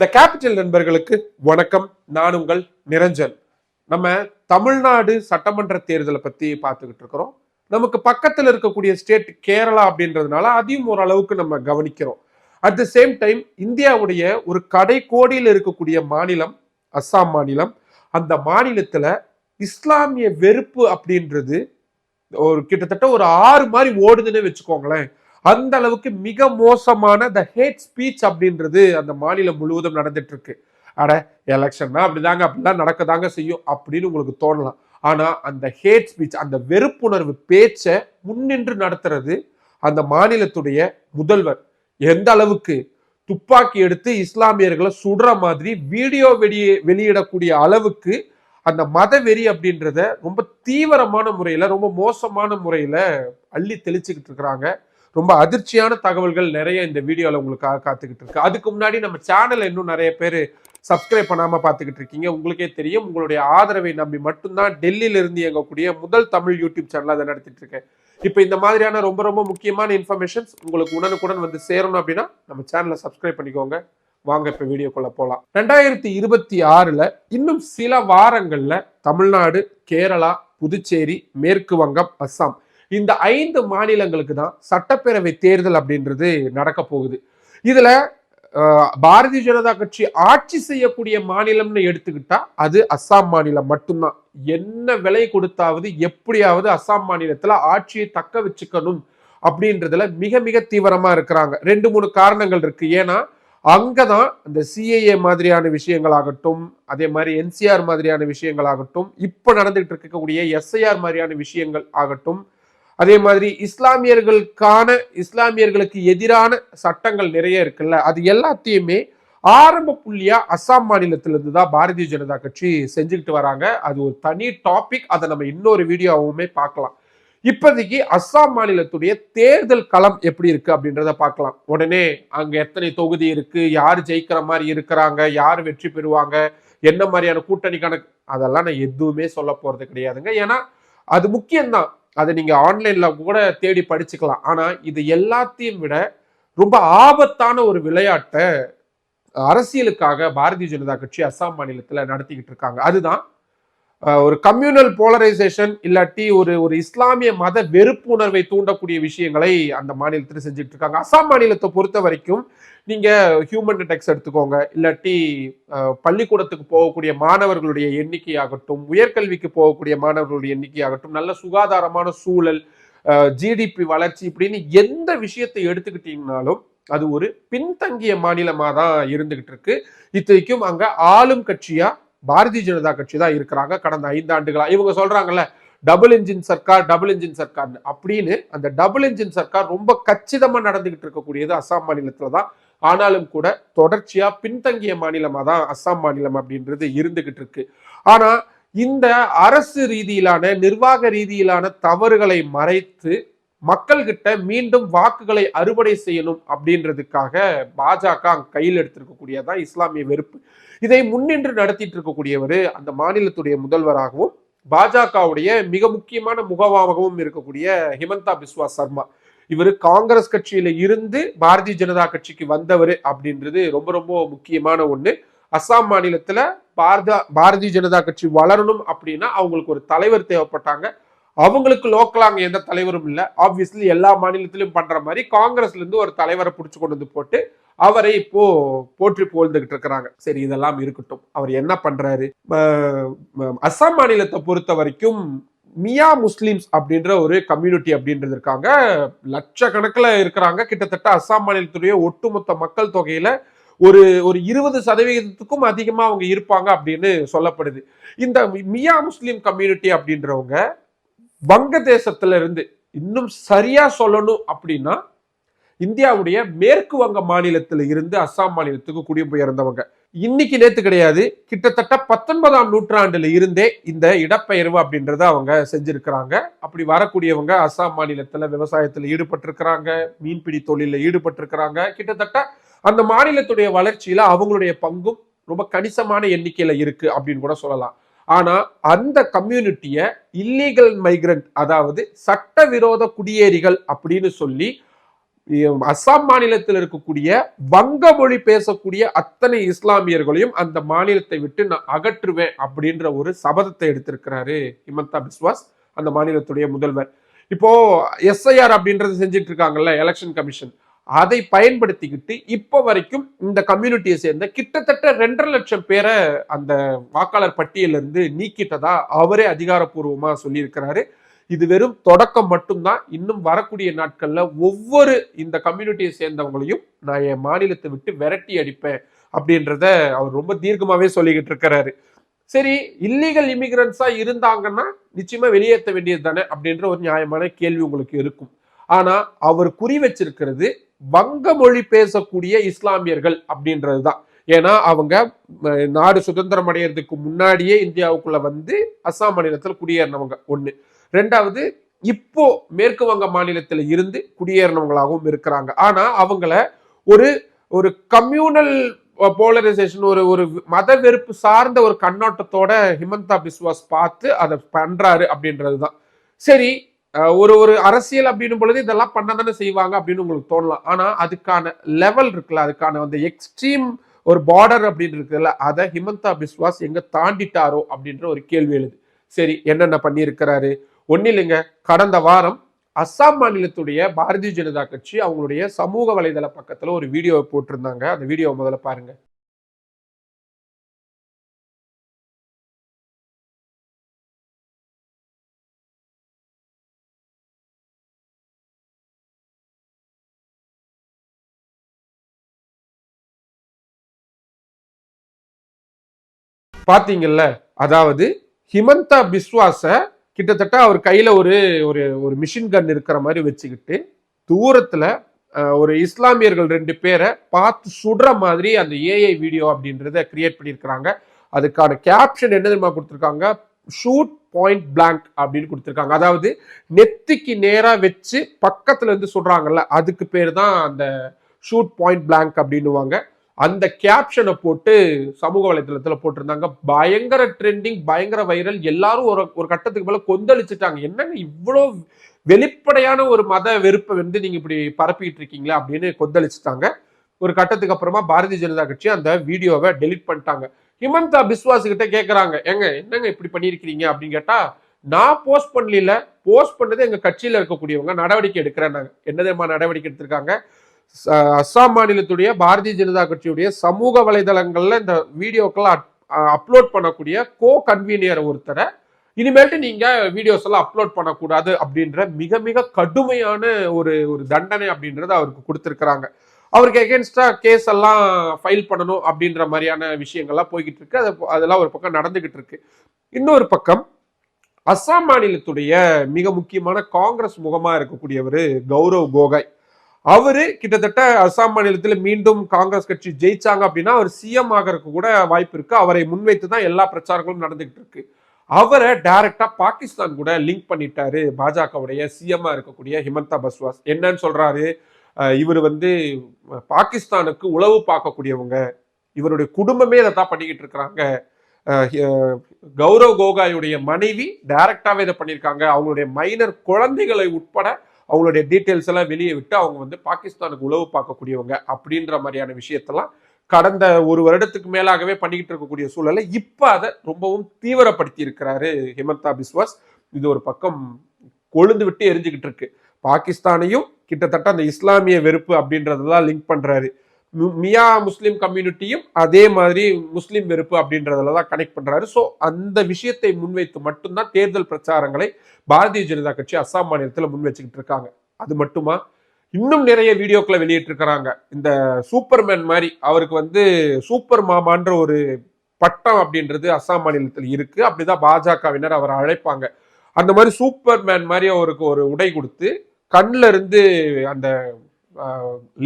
The capital நண்பர்களுக்கு வணக்கம். நான் உங்கள் நிரஞ்சன். நம்ம தமிழ்நாடு சட்டமன்ற தேர்தலை பத்தி பார்த்துக்கிட்டு இருக்கிறோம். நமக்கு பக்கத்தில் இருக்கக்கூடிய ஸ்டேட் கேரளா அப்படின்றதுனால அதையும் ஓரளவுக்கு நம்ம கவனிக்கிறோம். அட் த சேம் டைம் இந்தியாவுடைய ஒரு கடைக்கோடியில் இருக்கக்கூடிய மாநிலம் அஸ்ஸாம் மாநிலம் அந்த மாநிலத்தில் இஸ்லாமிய வெறுப்பு அப்படின்றது ஒரு கிட்டத்தட்ட ஒரு ஆறு மாதிரி ஓடுதுன்னு வச்சுக்கோங்களேன். அந்த அளவுக்கு மிக மோசமான த ஹேட் ஸ்பீச் அப்படின்றது அந்த மாநிலம் முழுவதும் நடந்துட்டு இருக்கு அட எலெக்ஷன்னா அப்படிதாங்க அப்படிலாம் நடக்கதாங்க செய்யும் அப்படின்னு உங்களுக்கு தோணலாம். ஆனா அந்த ஹேட் ஸ்பீச் அந்த வெறுப்புணர்வு பேச்சை முன்னின்று நடத்துறது அந்த மாநிலத்துடைய முதல்வர். எந்த அளவுக்கு துப்பாக்கி எடுத்து இஸ்லாமியர்களை சுடுற மாதிரி வீடியோ வெளியே வெளியிடக்கூடிய அளவுக்கு அந்த மத வெறி அப்படின்றத ரொம்ப தீவிரமான முறையில ரொம்ப மோசமான முறையில அள்ளி தெளிச்சுக்கிட்டு இருக்கிறாங்க. ரொம்ப அதிர்ச்சியான தகவல்கள் நிறைய இந்த வீடியோவில் உங்களுக்காக காத்துக்கிட்டு இருக்கு. அதுக்கு முன்னாடி நம்ம சேனலை இன்னும் நிறைய பேர் சப்ஸ்கிரைப் பண்ணாமல் பார்த்துக்கிட்டு இருக்கீங்க. உங்களுக்கே தெரியும். உங்களுடைய ஆதரவை நம்பி மட்டும்தான் டெல்லியிலிருந்து இயங்கக்கூடிய முதல் தமிழ் யூடியூப் சேனல் அதை நடத்திட்டு இருக்கேன். இப்போ இந்த மாதிரியான ரொம்ப ரொம்ப முக்கியமான இன்ஃபர்மேஷன்ஸ் உங்களுக்கு உடனுக்குடன் வந்து சேரணும் அப்படின்னா நம்ம சேனலை சப்ஸ்கிரைப் பண்ணிக்கோங்க. வாங்க இப்போ வீடியோக்குள்ளே போகலாம் ரெண்டாயிரத்தி இருபத்தி ஆறில் இன்னும் சில வாரங்களில் தமிழ்நாடு கேரளா புதுச்சேரி மேற்கு வங்கம் அஸ்ஸாம் இந்த ஐந்து மாநிலங்களுக்கு தான் சட்டப்பேரவை தேர்தல் அப்படின்றது நடக்க போகுது. இதுல பாரதிய ஜனதா கட்சி ஆட்சி செய்யக்கூடிய மாநிலம்னு எடுத்துக்கிட்டா அது அஸ்ஸாம் மாநிலம் மட்டும்தான். என்ன விலை கொடுத்தாவது எப்படியாவது அஸ்ஸாம் மாநிலத்துல ஆட்சியை தக்க வச்சுக்கணும் அப்படின்றதுல மிக மிக தீவிரமா இருக்கிறாங்க. ரெண்டு மூணு காரணங்கள் இருக்கு. ஏன்னா அங்கதான் இந்த சிஏஏ மாதிரியான விஷயங்களாகட்டும் அதே மாதிரி என்சிஆர் மாதிரியான விஷயங்களாகட்டும் இப்போ நடந்துகிட்டு இருக்கக்கூடிய எஸ்ஐஆர் மாதிரியான விஷயங்கள் ஆகட்டும் அதே மாதிரி இஸ்லாமியர்களுக்கான இஸ்லாமியர்களுக்கு எதிரான சட்டங்கள் நிறைய இருக்குல்ல அது எல்லாத்தையுமே ஆரம்ப புள்ளியா அஸ்ஸாம் மாநிலத்திலிருந்து தான் பாரதிய ஜனதா கட்சி செஞ்சுக்கிட்டு வராங்க. அது ஒரு தனி டாபிக் அதை நம்ம இன்னொரு வீடியோவுமே பார்க்கலாம். இப்போதைக்கு அஸ்ஸாம் மாநிலத்துடைய தேர்தல் களம் எப்படி இருக்கு அப்படின்றத பார்க்கலாம். உடனே அங்க எத்தனை தொகுதி இருக்கு யார் ஜெயிக்கிற மாதிரி இருக்கிறாங்க யார் வெற்றி பெறுவாங்க என்ன மாதிரியான கூட்டணி கணக்கு அதெல்லாம் நான் எதுவுமே சொல்ல போறது கிடையாதுங்க. ஏன்னா அது முக்கியம்தான். அதை நீங்க ஆன்லைன்ல கூட தேடி படிச்சுக்கலாம். ஆனா இது எல்லாத்தையும் விட ரொம்ப ஆபத்தான ஒரு விளையாட்டை அரசியலுக்காக பாரதிய ஜனதா கட்சி அஸ்ஸாம் மாநிலத்தில் நடத்திக்கிட்டு இருக்காங்க. அதுதான் ஒரு கம்யூனல் போலரைசேஷன் இல்லாட்டி ஒரு ஒரு இஸ்லாமிய மத வெறுப்புணர்வை தூண்டக்கூடிய விஷயங்களை அந்த மாநிலத்தில் செஞ்சுட்டு இருக்காங்க அசாம் மாநிலத்தை பொறுத்த வரைக்கும் நீங்க ஹியூமன் டெக்ஸ் எடுத்துக்கோங்க. இல்லாட்டி பள்ளிக்கூடத்துக்கு போகக்கூடிய மாணவர்களுடைய எண்ணிக்கையாகட்டும் உயர்கல்விக்கு போகக்கூடிய மாணவர்களுடைய எண்ணிக்கையாகட்டும் நல்ல சுகாதாரமான சூழல் ஜிடிபி வளர்ச்சி இப்படின்னு எந்த விஷயத்தை எடுத்துக்கிட்டீங்கனாலும் அது ஒரு பின்தங்கிய மாநிலமாக தான் இருந்துகிட்டு இருக்கு இத்தனைக்கும் அங்க ஆளும் கட்சியா பாரதிய ஜனதா கட்சி தான் இருக்கிறாங்க. கடந்த ஐந்து ஆண்டுகளா இவங்க சொல்றாங்கல்ல டபுள் இன்ஜின் சர்க்கார் டபுள் இன்ஜின் சர்க்கார்னு. அப்படின்னு அந்த டபுள் இன்ஜின் சர்க்கார் ரொம்ப கச்சிதமாக நடந்துகிட்டு இருக்கக்கூடியது அஸ்ஸாம் மாநிலத்தில் தான். ஆனாலும் கூட தொடர்ச்சியாக பின்தங்கிய மாநிலமாக தான் அஸ்ஸாம் மாநிலம் அப்படின்றது இருந்துகிட்டு இருக்கு. ஆனால் இந்த அரசு ரீதியிலான நிர்வாக ரீதியிலான தவறுகளை மறைத்து மக்கள்கிட்ட மீண்டும் வாக்குகளை அறுவடை செய்யணும் அப்படின்றதுக்காக பாஜக கையில் எடுத்திருக்கக்கூடியதான் இஸ்லாமிய வெறுப்பு. இதை முன்னின்று நடத்திட்டு இருக்கக்கூடியவர் அந்த மாநிலத்துடைய முதல்வராகவும் பாஜகவுடைய மிக முக்கியமான முகவாகவும் இருக்கக்கூடிய ஹிமந்தா பிஸ்வா சர்மா. இவர் காங்கிரஸ் கட்சியில இருந்து பாரதிய ஜனதா கட்சிக்கு வந்தவர் அப்படின்றது ரொம்ப ரொம்ப முக்கியமான ஒண்ணு. அஸ்ஸாம் மாநிலத்துல பாரத பாரதிய ஜனதா கட்சி வளரணும் அப்படின்னா அவங்களுக்கு ஒரு தலைவர் தேவைப்பட்டாங்க. அவங்களுக்கு லோக்கலாக அங்கே எந்த தலைவரும் இல்லை. ஆப்வியஸ்லி எல்லா மாநிலத்திலும் பண்ணுற மாதிரி காங்கிரஸ்லேருந்து ஒரு தலைவரை பிடிச்சி கொண்டு வந்து போட்டு அவரை இப்போ போற்றி புகழ்ந்துகிட்டு இருக்கிறாங்க. சரி இதெல்லாம் இருக்கட்டும். அவர் என்ன பண்றாரு? அஸ்ஸாம் மாநிலத்தை பொறுத்த வரைக்கும் மியா முஸ்லிம்ஸ் அப்படின்ற ஒரு கம்யூனிட்டி அப்படின்றது இருக்காங்க. லட்சக்கணக்கில் இருக்கிறாங்க. கிட்டத்தட்ட அஸ்ஸாம் மாநிலத்துடைய ஒட்டுமொத்த மக்கள் தொகையில ஒரு ஒரு இருபது சதவீதத்துக்கும் அதிகமாக அவங்க இருப்பாங்க அப்படின்னு சொல்லப்படுது. இந்த மியா முஸ்லீம் கம்யூனிட்டி அப்படின்றவங்க வங்கதேசத்துல இருந்து இன்னும் சரியா சொல்லணும் அப்படின்னா இந்தியாவுடைய மேற்கு வங்க மாநிலத்துல இருந்து அஸ்ஸாம் மாநிலத்துக்கு குடிபெயர்ந்தவங்க. இன்னைக்கு நேத்து கிடையாது கிட்டத்தட்ட பத்தொன்பதாம் நூற்றாண்டுல இருந்தே இந்த இடப்பெயர்வு அப்படின்றத அவங்க செஞ்சிருக்கிறாங்க. அப்படி வரக்கூடியவங்க அஸ்ஸாம் மாநிலத்துல விவசாயத்துல ஈடுபட்டிருக்கிறாங்க மீன்பிடி தொழில ஈடுபட்டிருக்கிறாங்க. கிட்டத்தட்ட அந்த மாநிலத்துடைய வளர்ச்சியில அவங்களுடைய பங்கும் ரொம்ப கணிசமான எண்ணிக்கையில இருக்கு அப்படின்னு கூட சொல்லலாம். ஆனால் அந்த கம்யூனிட்டியை இல்லீகல் மைக்ரண்ட் அதாவது சட்டவிரோத குடியேறிகள் அப்படின்னு சொல்லி அஸ்ஸாம் மாநிலத்தில் இருக்கக்கூடிய வங்க மொழி பேசக்கூடிய அத்தனை இஸ்லாமியர்களையும் அந்த மாநிலத்தை விட்டு நான் அகற்றுவேன் அப்படின்ற ஒரு சபதத்தை எடுத்திருக்கிறாரு ஹிமந்தா பிஸ்வாஸ் அந்த மாநிலத்துடைய முதல்வர். இப்போ எஸ்ஐஆர் அப்படின்றது செஞ்சுட்டு இருக்காங்கல்ல எலெக்ஷன் கமிஷன் அதை பயன்படுத்திக்கிட்டு இப்போ வரைக்கும் இந்த கம்யூனிட்டியை சேர்ந்த கிட்டத்தட்ட ரெண்டரை லட்சம் பேரை அந்த வாக்காளர் பட்டியலிருந்து நீக்கிட்டதா அவரே அதிகாரப்பூர்வமாக சொல்லியிருக்கிறாரு. இது வெறும் தொடக்கம் மட்டும்தான். இன்னும் வரக்கூடிய நாட்கள்ல ஒவ்வொரு இந்த கம்யூனிட்டியை சேர்ந்தவங்களையும் நான் என் மாநிலத்தை விட்டு விரட்டி அடிப்பேன் அப்படின்றத அவர் ரொம்ப தீர்க்கமாவே சொல்லிக்கிட்டு இருக்கிறாரு. சரி இல்லீகல் இமிகிரன்ஸா இருந்தாங்கன்னா நிச்சயமா வெளியேற்ற வேண்டியது தானே அப்படின்ற ஒரு நியாயமான கேள்வி உங்களுக்கு இருக்கும். ஆனா அவர் குறி வச்சிருக்கிறது வங்க மொழி பேசக்கூடிய இஸ்லாமியர்கள் அப்படின்றது தான் ஏன்னா அவங்க நாடு சுதந்திரம் அடையிறதுக்கு முன்னாடியே இந்தியாவுக்குள்ள வந்து அஸ்ஸாம் மாநிலத்தில் குடியேறினவங்க ஒன்று ரெண்டாவது இப்போ மேற்கு வங்க மாநிலத்தில் இருந்து குடியேறினவங்களாகவும் இருக்கிறாங்க. ஆனா அவங்கள ஒரு ஒரு கம்யூனல் போலரைசேஷன் ஒரு ஒரு மத வெறுப்பு சார்ந்த ஒரு கண்ணோட்டத்தோட ஹிமந்தா பிஸ்வாஸ் பார்த்து அதை பண்றாரு அப்படின்றது தான் சரி ஒரு ஒரு அரசியல் அப்படின்னும் பொழுது இதெல்லாம் பண்ண தானே செய்வாங்க அப்படின்னு உங்களுக்கு தோணலாம். ஆனால் அதுக்கான லெவல் இருக்குல்ல அதுக்கான அந்த எக்ஸ்ட்ரீம் ஒரு பார்டர் அப்படின்னு இருக்குதுல்ல அதை ஹிமந்தா பிஸ்வாஸ் எங்கே தாண்டிட்டாரோ அப்படின்ற ஒரு கேள்வி எழுது. சரி என்னென்ன பண்ணியிருக்கிறாரு? ஒன்றும் இல்லைங்க கடந்த வாரம் அஸ்ஸாம் மாநிலத்துடைய பாரதிய ஜனதா கட்சி அவங்களுடைய சமூக வலைதள பக்கத்தில் ஒரு வீடியோவை போட்டிருந்தாங்க. அந்த வீடியோவை முதல்ல பாருங்கள் பார்த்தீங்கல்ல அதாவது ஹிமந்தா பிஸ்வாச கிட்டத்தட்ட அவர் கையில ஒரு ஒரு ஒரு மிஷின் கன் இருக்கிற மாதிரி வச்சுக்கிட்டு தூரத்துல ஒரு இஸ்லாமியர்கள் ரெண்டு பேரை பார்த்து சுடுற மாதிரி அந்த ஏஐ வீடியோ அப்படின்றத கிரியேட் பண்ணியிருக்கிறாங்க. அதுக்கான கேப்ஷன் என்ன தெரியுமா கொடுத்துருக்காங்க? ஷூட் பாயிண்ட் பிளாங்க் அப்படின்னு கொடுத்துருக்காங்க. அதாவது நெத்திக்கு நேராக வச்சு பக்கத்துல இருந்து சுடுறாங்கல்ல அதுக்கு பேர் தான் அந்த ஷூட் பாயிண்ட் பிளாங்க் அப்படின்னுவாங்க. அந்த கேப்ஷனை போட்டு சமூக வலைதளத்தில் போட்டிருந்தாங்க. பயங்கர ட்ரெண்டிங் பயங்கர வைரல் எல்லாரும் ஒரு ஒரு கட்டத்துக்கு மேலே கொந்தளிச்சுட்டாங்க. என்னங்க இவ்வளோ வெளிப்படையான ஒரு மத வெறுப்பை வந்து நீங்க இப்படி பரப்பிட்டு இருக்கீங்களா அப்படின்னு கொந்தளிச்சுட்டாங்க. ஒரு கட்டத்துக்கு அப்புறமா பாரதிய ஜனதா கட்சி அந்த வீடியோவை டெலிட் பண்ணிட்டாங்க. ஹிமந்தா பிஸ்வாஸ் கிட்ட கேட்குறாங்க எங்க என்னங்க இப்படி பண்ணியிருக்கிறீங்க அப்படின்னு கேட்டா நான் போஸ்ட் பண்ணல போஸ்ட் பண்ணது எங்க கட்சியில இருக்கக்கூடியவங்க. நடவடிக்கை எடுக்கிறேன்னாங்க. என்ன என்னதேமா நடவடிக்கை எடுத்திருக்காங்க? அஸ்ஸாம் மாநிலத்துடைய பாரதிய ஜனதா கட்சியுடைய சமூக வலைதளங்களில் இந்த வீடியோக்கெல்லாம் அப்லோட் பண்ணக்கூடிய கோ கன்வீனியர் ஒருத்தரை. இனிமேல்ட்டு நீங்கள் வீடியோஸ் எல்லாம் அப்லோட் பண்ணக்கூடாது அப்படின்ற மிக மிக கடுமையான ஒரு ஒரு தண்டனை அப்படின்றத அவருக்கு கொடுத்துருக்குறாங்க. அவருக்கு எகேன்ஸ்டா கேஸ் எல்லாம் ஃபைல் பண்ணணும் அப்படின்ற மாதிரியான விஷயங்கள்லாம் போய்கிட்டு இருக்கு அது அதெல்லாம் ஒரு பக்கம் நடந்துகிட்டு இருக்கு இன்னொரு பக்கம் அஸ்ஸாம் மாநிலத்துடைய மிக முக்கியமான காங்கிரஸ் முகமாக இருக்கக்கூடியவர் கௌரவ் கோகாய் அவரு கிட்டத்தட்ட அஸ்ஸாம் மாநிலத்தில் மீண்டும் காங்கிரஸ் கட்சி ஜெயிச்சாங்க அப்படின்னா அவர் சிஎம் ஆகிறதுக்கு கூட வாய்ப்பு இருக்கு. அவரை முன்வைத்து தான் எல்லா பிரச்சாரங்களும் நடந்துகிட்டு இருக்கு. அவரை டைரக்டா பாகிஸ்தான் கூட லிங்க் பண்ணிட்டாரு. பாஜகவுடைய சிஎம்மா இருக்கக்கூடிய ஹிமந்தா பஸ்வாஸ். என்னன்னு சொல்றாரு? இவர் வந்து பாகிஸ்தானுக்கு உளவு பார்க்கக்கூடியவங்க. இவருடைய குடும்பமே இதை தான் பண்ணிக்கிட்டு இருக்கிறாங்க. கௌரவ் கோகாயுடைய மனைவி டைரக்டாவே இதை பண்ணியிருக்காங்க. அவங்களுடைய மைனர் குழந்தைகளை உட்பட அவங்களுடைய டீட்டெயில்ஸ் எல்லாம் வெளியே விட்டு அவங்க வந்து பாகிஸ்தானுக்கு உளவு பார்க்கக்கூடியவங்க அப்படின்ற மாதிரியான விஷயத்தெல்லாம் கடந்த ஒரு வருடத்துக்கு மேலாகவே பண்ணிக்கிட்டு இருக்கக்கூடிய சூழலை இப்போ அதை ரொம்பவும் தீவிரப்படுத்தி இருக்கிறாரு ஹிமந்தா பிஸ்வாஸ். இது ஒரு பக்கம் கொழுந்து விட்டு எரிஞ்சுக்கிட்டு இருக்கு. பாகிஸ்தானையும் கிட்டத்தட்ட அந்த இஸ்லாமிய வெறுப்பு அப்படின்றதெல்லாம் லிங்க் பண்ணுறாரு மியா முஸ்லீம் கம்யூனிட்டியும் அதே மாதிரி முஸ்லீம் வெறுப்பு அப்படின்றதுல தான் கனெக்ட் பண்ணுறாரு ஸோ அந்த விஷயத்தை முன்வைத்து மட்டும்தான் தேர்தல் பிரச்சாரங்களை பாரதிய ஜனதா கட்சி அஸ்ஸாம் மாநிலத்தில் முன் வச்சுக்கிட்டு இருக்காங்க. அது மட்டுமா? இன்னும் நிறைய வீடியோக்களை வெளியிட்டிருக்கிறாங்க. இந்த சூப்பர்மேன் மாதிரி அவருக்கு வந்து சூப்பர் மாமான்ற ஒரு பட்டம் அப்படின்றது அஸ்ஸாம் மாநிலத்தில் இருக்கு. அப்படிதான் பாஜகவினர் அவரை அழைப்பாங்க. அந்த மாதிரி சூப்பர் மேன் மாதிரி அவருக்கு ஒரு உடை கொடுத்து கண்ணில் இருந்து அந்த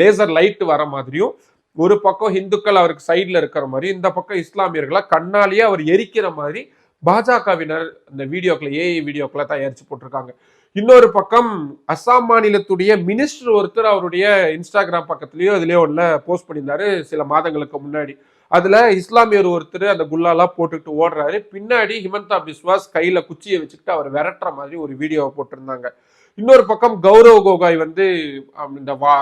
லேசர் லைட் வர மாதிரியும் ஒரு பக்கம் இந்துக்கள் அவருக்கு சைடில் இருக்கிற மாதிரி இந்த பக்கம் இஸ்லாமியர்களை கண்ணாலேயே அவர் எரிக்கிற மாதிரி பாஜகவினர் இந்த வீடியோக்களை ஏஐ வீடியோக்களை தயாரித்து போட்டிருக்காங்க. இன்னொரு பக்கம் அஸ்ஸாம் மாநிலத்துடைய மினிஸ்டர் ஒருத்தர் அவருடைய இன்ஸ்டாகிராம் பக்கத்துலேயோ இதுலேயோ ஒன்றுல போஸ்ட் பண்ணியிருந்தாரு சில மாதங்களுக்கு முன்னாடி. அதில் இஸ்லாமியர் ஒருத்தர் அந்த குல்லாலாம் போட்டுக்கிட்டு ஓடுறாரு. பின்னாடி ஹிமந்தா பிஸ்வாஸ் கையில் குச்சியை வச்சுக்கிட்டு அவர் விரட்டுற மாதிரி ஒரு வீடியோவை போட்டிருந்தாங்க. இன்னொரு பக்கம் கௌரவ கோகாய் வந்து இந்த வா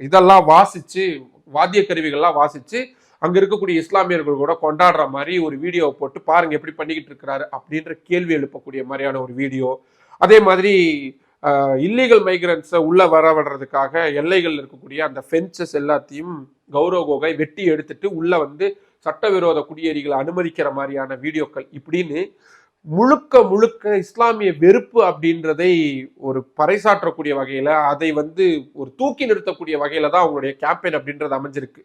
இதெல்லாம் வாசிச்சு வாத்திய கருவிகள்லாம் வாசிச்சு அங்க இருக்கக்கூடிய இஸ்லாமியர்கள் கூட கொண்டாடுற மாதிரி ஒரு வீடியோவை போட்டு பாருங்க எப்படி பண்ணிக்கிட்டு இருக்கிறாரு அப்படின்ற கேள்வி எழுப்பக்கூடிய மாதிரியான ஒரு வீடியோ. அதே மாதிரி இல்லீகல் மைக்ரன்ஸை உள்ள வரவிடுறதுக்காக எல்லைகள் இருக்கக்கூடிய அந்த ஃபென்சஸ் எல்லாத்தையும் கௌரவ கோகாய் வெட்டி எடுத்துட்டு உள்ள வந்து சட்டவிரோத குடியேறிகளை அனுமதிக்கிற மாதிரியான வீடியோக்கள் இப்படின்னு முழுக்க முழுக்க இஸ்லாமிய வெறுப்பு அப்படின்றதை ஒரு பறைசாற்றக்கூடிய வகையில் அதை வந்து ஒரு தூக்கி நிறுத்தக்கூடிய வகையில் தான் அவங்களுடைய கேம்பெயின் அப்படின்றது அமைஞ்சிருக்கு.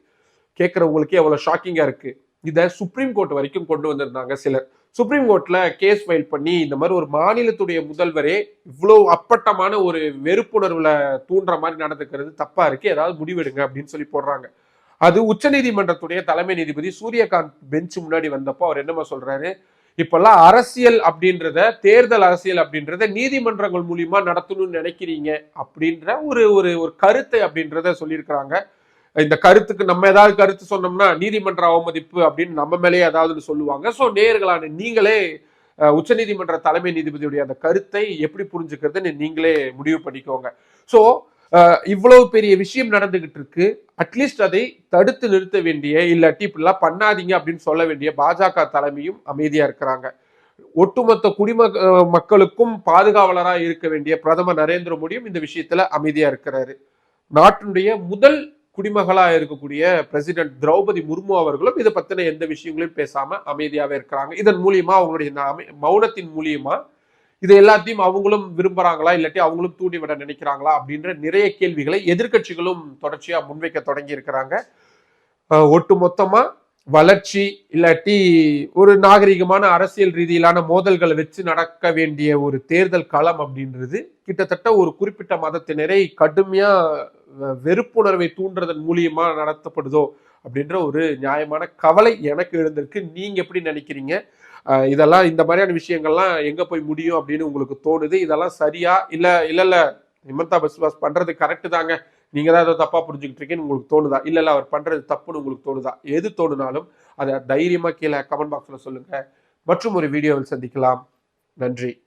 கேட்குறவங்களுக்கே அவ்வளோ ஷாக்கிங்காக இருக்குது இதை சுப்ரீம் கோர்ட் வரைக்கும் கொண்டு வந்திருந்தாங்க சிலர். சுப்ரீம் கோர்ட்ல கேஸ் ஃபைல் பண்ணி இந்த மாதிரி ஒரு மாநிலத்துடைய முதல்வரே இவ்வளோ அப்பட்டமான ஒரு வெறுப்புணர்வுல தூண்டுற மாதிரி நடந்துக்கிறது தப்பா இருக்கு. ஏதாவது முடிவெடுங்க அப்படின்னு சொல்லி போடுறாங்க. அது உச்சநீதிமன்றத்துடைய தலைமை நீதிபதி சூரியகாந்த் பெஞ்ச் முன்னாடி வந்தப்போ அவர் என்னமா சொல்றாரு? இப்பெல்லாம் அரசியல் அப்படின்றத தேர்தல் அரசியல் அப்படின்றத நீதிமன்றங்கள் மூலியமா நடத்தணும்னு நினைக்கிறீங்க அப்படின்ற ஒரு ஒரு ஒரு கருத்தை அப்படின்றத சொல்லியிருக்கிறாங்க. இந்த கருத்துக்கு நம்ம ஏதாவது கருத்து சொன்னோம்னா நீதிமன்ற அவமதிப்பு அப்படின்னு நம்ம மேலேயே ஏதாவது சொல்லுவாங்க. ஸோ நேர்களான நீங்களே உச்சநீதிமன்ற தலைமை நீதிபதியுடைய அந்த கருத்தை எப்படி புரிஞ்சுக்கிறதுன்னு நீங்களே முடிவு பண்ணிக்கோங்க. ஸோ இவ்வளவு பெரிய விஷயம் நடந்துகிட்டு இருக்கு அட்லீஸ்ட் அதை தடுத்து நிறுத்த வேண்டிய இல்லாட்டி இப்படிலாம் பண்ணாதீங்க அப்படின்னு சொல்ல வேண்டிய பாஜக தலைமையும் அமைதியா இருக்கிறாங்க. ஒட்டுமொத்த குடிம மக்களுக்கும் பாதுகாவலராக இருக்க வேண்டிய பிரதமர் நரேந்திர மோடியும் இந்த விஷயத்துல அமைதியா இருக்கிறாரு. நாட்டினுடைய முதல் குடிமகளாக இருக்கக்கூடிய பிரசிடென்ட் திரௌபதி முர்மு அவர்களும் இதை பத்தின எந்த விஷயங்களையும் பேசாம அமைதியாவே இருக்கிறாங்க. இதன் மூலியமா அவங்களுடைய அமை- மௌனத்தின் மூலியமா இது எல்லாத்தையும் அவங்களும் விரும்புறாங்களா இல்லாட்டி அவங்களும் தூண்டிவிட நினைக்கிறாங்களா அப்படின்ற நிறைய கேள்விகளை எதிர்க்கட்சிகளும் தொடர்ச்சியா முன்வைக்க தொடங்கி இருக்கிறாங்க. ஒட்டு மொத்தமா வளர்ச்சி இல்லாட்டி ஒரு நாகரிகமான அரசியல் ரீதியிலான மோதல்களை வச்சு நடக்க வேண்டிய ஒரு தேர்தல் களம் அப்படின்றது கிட்டத்தட்ட ஒரு குறிப்பிட்ட மதத்தினரை கடுமையா வெறுப்புணர்வை தூண்டுறதன் மூலியமா நடத்தப்படுதோ அப்படின்ற ஒரு நியாயமான கவலை எனக்கு எழுந்திருக்கு. நீங்க எப்படி நினைக்கிறீங்க? இதெல்லாம் இந்த மாதிரியான விஷயங்கள்லாம் எங்க போய் முடியும் அப்படின்னு உங்களுக்கு தோணுது? இதெல்லாம் சரியா? இல்ல இல்ல இல்ல ஹிமந்தா பிஸ்வாஸ் பண்றது கரெக்ட் தாங்க. நீங்க தான் ஏதோ தப்பா புரிஞ்சுக்கிட்டு இருக்கீங்கன்னு உங்களுக்கு தோணுதா? இல்ல இல்ல அவர் பண்றது தப்புன்னு உங்களுக்கு தோணுதா? எது தோணுனாலும் அதை தைரியமா கீழே கமெண்ட் பாக்ஸ்ல சொல்லுங்க. மற்றும் ஒரு வீடியோவில் சந்திக்கலாம். நன்றி.